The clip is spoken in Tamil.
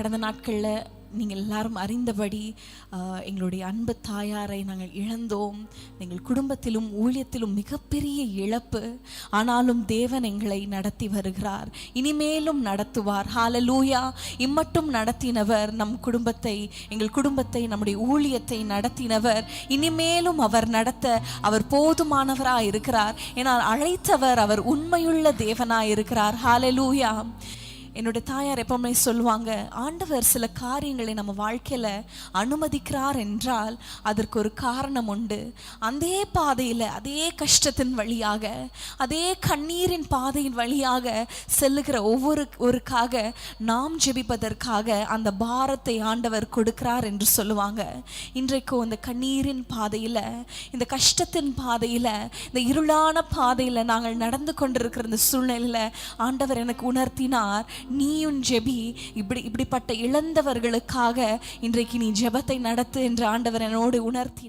கடந்த நாட்களில் நீங்கள் எல்லாரும் அறிந்தபடி எங்களுடைய அன்பு தாயாரை நாங்கள் இழந்தோம். எங்கள் குடும்பத்திலும் ஊழியத்திலும் மிகப்பெரிய இழப்பு. ஆனாலும் தேவன் எங்களை நடத்தி வருகிறார். இனிமேலும் நடத்துவார். ஹாலலூயா இம்மட்டும் நடத்தினவர் நம் குடும்பத்தை எங்கள் குடும்பத்தை நம்முடைய ஊழியத்தை நடத்தினவர். இனிமேலும் அவர் நடத்த அவர் போதுமானவராக இருக்கிறார் ஏனால் அழைத்தவர் அவர் உண்மையுள்ள தேவனாக இருக்கிறார் ஹாலலூயா என்னோட தாயார் எப்பவுமே சொல்லுவாங்க ஆண்டவர் சில காரியங்களை நம்ம வாழ்க்கையில் அனுமதிக்கிறார் என்றால் அதற்கு ஒரு காரணம் உண்டு. அதே பாதையில் அதே கஷ்டத்தின் வழியாக அதே கண்ணீரின் பாதையின் வழியாக செல்லுகிற ஒவ்வொரு ஒருக்காக நாம் ஜெபிப்பதற்காக அந்த பாரத்தை ஆண்டவர் கொடுக்கிறார் என்று சொல்லுவாங்க. இன்றைக்கு அந்த கண்ணீரின் பாதையில் இந்த கஷ்டத்தின் பாதையில் இந்த இருளான பாதையில் நாங்கள் நடந்து கொண்டிருக்கிற இந்த சூழ்நிலையில் ஆண்டவர் எனக்கு உணர்த்தினார். நீயும் ஜெபி. இப்படி இப்படிப்பட்ட இழந்தவர்களுக்காக இன்றைக்கு நீ ஜெபத்தை நடத்து என்று ஆண்டவர் என்னோடு உணர்த்தினார்.